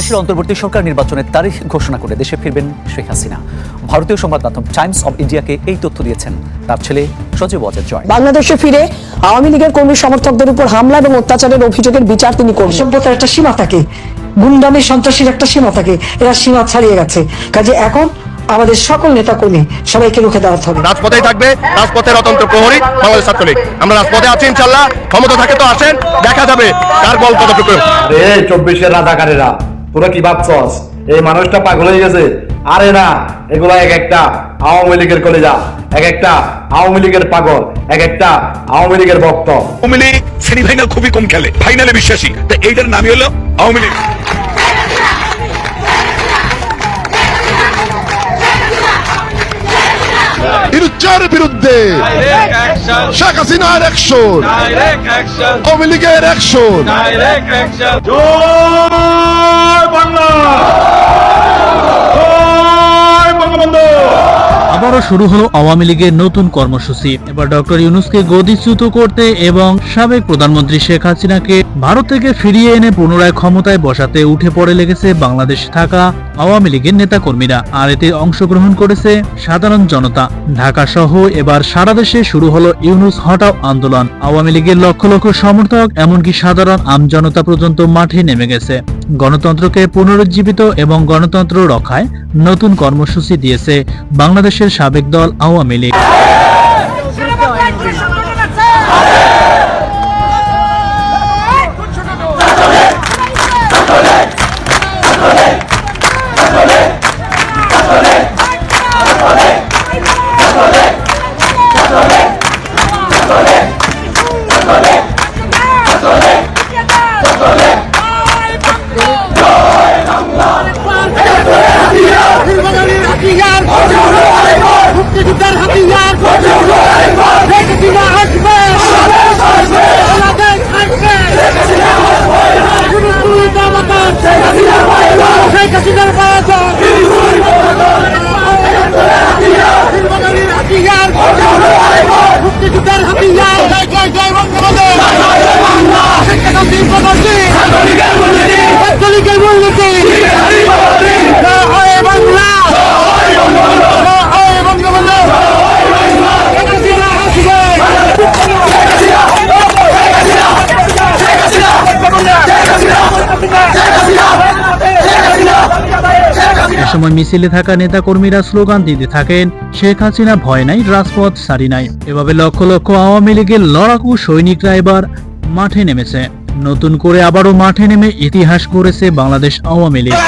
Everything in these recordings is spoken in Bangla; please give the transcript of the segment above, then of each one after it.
দেশের অন্তর্বর্তী সরকার নির্বাচনের তারিখ ঘোষণা করে দেশে ফিরবেন শেখ হাসিনা। ভারতীয় সংবাদ মাধ্যম টাইমস অব ইন্ডিয়াকে এই তথ্য দিয়েছেন তার ছেলে সজীব অজয় জয়। বাংলাদেশে ফিরে আওয়ামী লীগের কর্মী সমর্থকদের উপর হামলা এবং অত্যাচারের অভিযোগের বিচার তিনি করবেন। সভ্যতার একটা সীমা থাকে গুন্ডামি সন্ত্রাসীর একটা সীমা থাকে এরা সীমা ছাড়িয়ে গেছে। কাজে এখন আমাদের সকল নেতাকর্মী সবাইকে রুখে দাঁড়াতে হবে। রাজপথেই থাকবে রাজপথের অতন্ত্র প্রহরী বাংলাদেশ ছাত্রলীগ। আমরা রাজপথে আছি ইনশাল্লাহ ক্ষমতা থাকে তো আসেন দেখা যাবে কার বল কতটুকু। রে চব্বিশের রাজাকারেরা তোরা কি ভাবছস? এই মানুষটা পাগল হয়ে গেছে? আরে না এগুলো এক একটা আওয়ামী লীগের কলেজা এক একটা আওয়ামী লীগের পাগল এক একটা আওয়ামী লীগের ভক্ত। আওয়ামী লীগ সেমিফাইনাল খুবই কম খেলে ফাইনালে বিশ্বাসী। তো এইটার নামই হলো আওয়ামী লীগ। ইরুচ্চার বিরুদ্ধে শেখ হাসিনার অ্যাকশন আওয়ামী লীগের অ্যাকশন আবারও শুরু হলো আওয়ামী লীগের নতুন কর্মসূচি। এবার ডক্টর ইউনুসকে গদিচ্যুত করতে এবং সাবেক প্রধানমন্ত্রী শেখ হাসিনাকে ভারত থেকে ফিরিয়ে এনে পুনরায় ক্ষমতায় বসাতে উঠে পড়ে লেগেছে বাংলাদেশে থাকা আওয়ামী লীগের নেতাকর্মীরা। আর এতে অংশগ্রহণ করেছে সাধারণ জনতা। ঢাকা সহ এবার সারা দেশে শুরু হলো ইউনুস হটাও আন্দোলন। আওয়ামী লীগের লক্ষ লক্ষ সমর্থক, এমনকি সাধারণ আমজনতা পর্যন্ত মাঠে নেমে গেছে। গণতন্ত্রকে পুনরুজ্জীবিত এবং গণতন্ত্র রক্ষায় নতুন কর্মসূচি দিয়েছে বাংলাদেশের সাবেক দল আওয়ামী লীগ মুক্তিযুদ্ধের হাতিয়ার শেখ হাসিনা আসবে বাংলাদেশ আসবে শুরু দামাতার শেখ হাসিনার বায়াজার হাতিয়ার মুক্তিযুদ্ধের হাতিয়ার জয় জয় জয় বঙ্গবন্ধু শেখ হাসিনা প্রবাসী ছাত্রলীগের মূলনীতি জয় হয় বাংলা জয় হয় বঙ্গবন্ধু শেখ হাসিনা আসবে এ সময় মিছিলে থাকা নেতাকর্মীরা স্লোগান দিতে থাকেন, শেখ হাসিনা ভয় নাই, রাজপথ সারি নাই। এভাবে লক্ষ লক্ষ আওয়ামী লীগের লড়াকু সৈনিকরা এবার মাঠে নেমেছে। নতুন করে আবারও মাঠে নেমে ইতিহাস করেছে বাংলাদেশ আওয়ামী লীগ।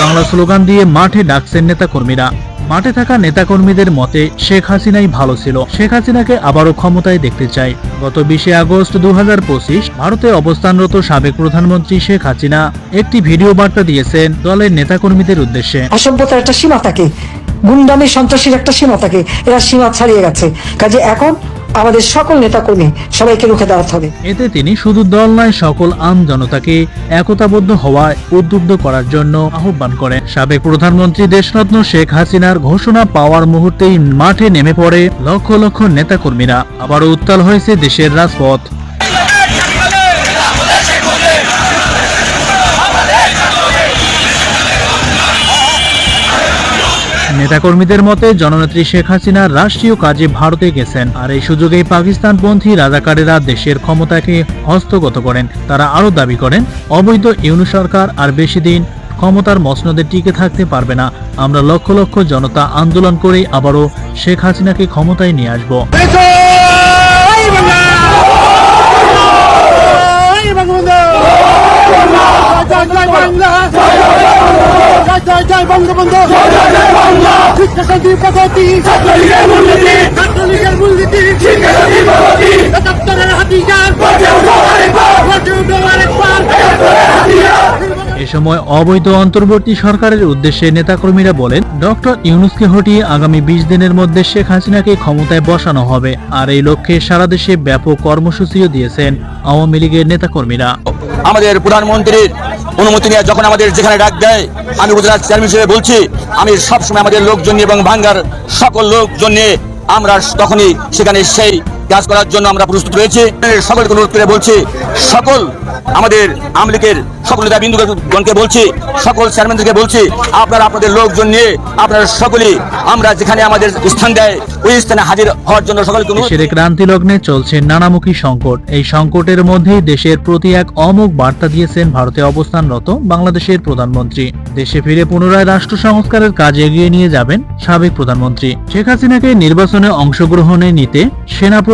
বাংলা স্লোগান দিয়ে মাঠে ডাকছেন নেতাকর্মীরা। মাঠে থাকা নেতাকর্মীদের মতে, শেখ হাসিনাই ভালো ছিল। শেখ হাসিনাকে আবারও ক্ষমতায় দেখতে চাই। গত বিশে আগস্ট দু হাজার পঁচিশ ভারতে অবস্থানরত সাবেক প্রধানমন্ত্রী শেখ হাসিনা একটি ভিডিও বার্তা দিয়েছেন দলের নেতাকর্মীদের উদ্দেশ্যে। অসভ্যতার একটা সীমা থাকে। গুন্ডামি, সন্ত্রাসীর একটা সীমা থাকে। এরা সীমা ছাড়িয়ে গেছে। কাজে এখন আমাদের সকল নেতাকর্মী সবাইকে রুখে দাঁড়াতে হবে। এতে তিনি শুধু দল নয়, সকল আম জনতাকে একতাবদ্ধ হওয়ায় উদ্বুদ্ধ করার জন্য আহ্বান করেন। সাবেক প্রধানমন্ত্রী দেশরত্ন শেখ হাসিনার ঘোষণা পাওয়ার মুহূর্তেই মাঠে নেমে পড়ে লক্ষ লক্ষ নেতাকর্মীরা। আবারও উত্তাল হয়েছে দেশের রাজপথ। নেতাকর্মীদের মতে, জননেত্রী শেখ হাসিনা রাষ্ট্রীয় কাজে ভারতে গেছেন আর এই সুযোগেই পাকিস্তানপন্থী রাজাকারেরা দেশের ক্ষমতাকে হস্তগত করেন। তারা আরও দাবি করেন, অবৈধ ইউনু সরকার আর বেশি দিন ক্ষমতার মসনদে টিকে থাকতে পারবে না। আমরা লক্ষ লক্ষ জনতা আন্দোলন করেই আবারও শেখ হাসিনাকে ক্ষমতায় নিয়ে আসব। বাংলা! জয় জয় বঙ্গবন্ধু। ছাত্রলীগের মূলনীতি। ছাত্রলীগের মূলনীতি। হাতিয়ার। এ সময় অবৈধ অন্তর্বর্তী সরকারের উদ্দেশ্যে নেতাকর্মীরা বলেন ডক্টর ইউনুসকে হটিয়ে আগামী বিশ দিনের মধ্যে শেখ হাসিনাকে ক্ষমতায় বসানো হবে। আর এই লক্ষ্যে সারা দেশে ব্যাপক কর্মসূচিও দিয়েছেন আওয়ামী লীগের নেতাকর্মীরা। আমাদের প্রধানমন্ত্রীর অনুমতি নিয়ে যখন আমাদের যেখানে ডাক দেয়, আমি উপজেলার চেয়ারম্যান হিসেবে বলছি, আমি সবসময় আমাদের লোকজন এবং ভাঙ্গার সকল লোকজন নিয়ে আমরা তখনই সেখানে সেই কাজ করার জন্য আমরা প্রস্তুত রয়েছি। সকলকে অনুরোধ করে বলছি সকল আমাদের আওয়ামী লীগের সকল নেতা বিন্দুগণকে বলছি সকল চেয়ারম্যানদেরকে বলছি আপনারা আপনাদের লোকজন নিয়ে আপনারা সকলেই আমরা যেখানে আমাদের স্থান দেয় ওই স্থানে হাজির হওয়ার জন্য সকলকে অনুরোধ দেশের ক্রান্তি লগ্নে চলছে নানামুখী সংকট। এই সংকটের মধ্যেই দেশের প্রতি এক অমোঘ বার্তা দিয়েছেন ভারতে অবস্থানরত বাংলাদেশের প্রধানমন্ত্রী। দেশে ফিরে পুনরায় রাষ্ট্র সংস্কারের কাজ এগিয়ে নিয়ে যাবেন সাবেক প্রধানমন্ত্রী। শেখ হাসিনাকে নির্বাচনে অংশগ্রহণে নিতে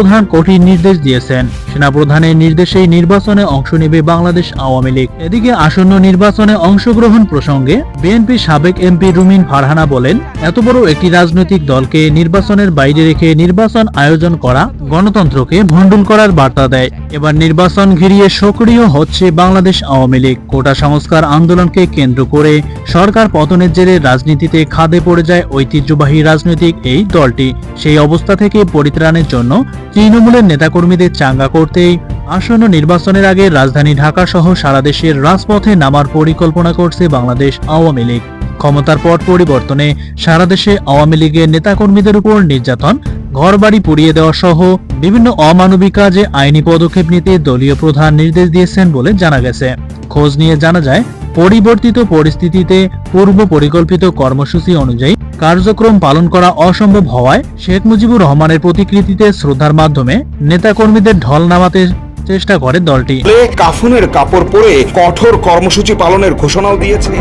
সেনাপ্রধান কঠিন নির্দেশ দিয়েছেন। সেনাপ্রধানের নির্দেশেই নির্বাচনে অংশ নেবে বাংলাদেশ আওয়ামী লীগ। এদিকে আসন্ন নির্বাচনে অংশগ্রহণ প্রসঙ্গে বিএনপি সাবেক এমপি রুমিন ফারহানা বলেন, এত বড় একটি রাজনৈতিক দলকে নির্বাচনের বাইরে রেখে নির্বাচন আয়োজন করা গণতন্ত্রকে ভণ্ডুল করার বার্তা দেয়। এবার নির্বাচন ঘিরিয়ে সক্রিয় হচ্ছে বাংলাদেশ আওয়ামী লীগ। কোটা সংস্কার আন্দোলনকে কেন্দ্র করে সরকার পতনের জেরে রাজনীতিতে খাদে পড়ে যায় ঐতিহ্যবাহী রাজনৈতিক এই দলটি। সেই অবস্থা থেকে পরিত্রাণের জন্য তৃণমূলের নেতাকর্মীদের চাঙ্গা করতেই আসন্ন নির্বাচনের আগে রাজধানী ঢাকা সহ সারা দেশের রাজপথে নামার পরিকল্পনা করছে বাংলাদেশ আওয়ামী লীগ। ক্ষমতার পট পরিবর্তনে সারা দেশে আওয়ামী লীগের নেতাকর্মীদের উপর নির্যাতন, ঘরবাড়ি পুড়িয়ে দেওয়া সহ বিভিন্ন অমানবিক কাজে আইনি পদক্ষেপ নিতে দলীয় প্রধান নির্দেশ দিয়েছেন বলে জানা গেছে। খোঁজ নিয়ে জানা যায়, পরিবর্তিত পরিস্থিতিতে পূর্ব পরিকল্পিত কর্মসূচি অনুযায়ী কার্যক্রম পালন করা অসম্ভব হওয়ায় শেখ মুজিবুর রহমানের প্রতিকৃতিতে শ্রদ্ধার মাধ্যমে নেতাকর্মীদের ঢল নামাতে চেষ্টা করে দলটি। কাফুনের কাপড় পরে কঠোর কর্মসূচি পালনের ঘোষণাও দিয়েছে।